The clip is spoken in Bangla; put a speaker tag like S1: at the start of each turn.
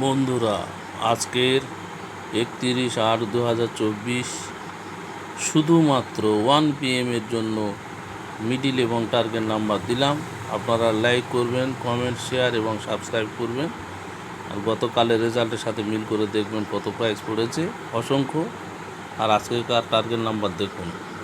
S1: বন্ধুরা, আজকের একত্রিশ আট দু হাজার চব্বিশ শুধুমাত্র ওয়ান পিএমের জন্য মিডিল এবং টার্গেট নাম্বার দিলাম। আপনারা লাইক করবেন, কমেন্ট, শেয়ার এবং সাবস্ক্রাইব করবেন। আর গতকালের রেজাল্টের সাথে মিল করে দেখবেন কত প্রাইস পড়েছে। অসংখ্য। আর আজকেকার টার্গেট নাম্বার দেখুন।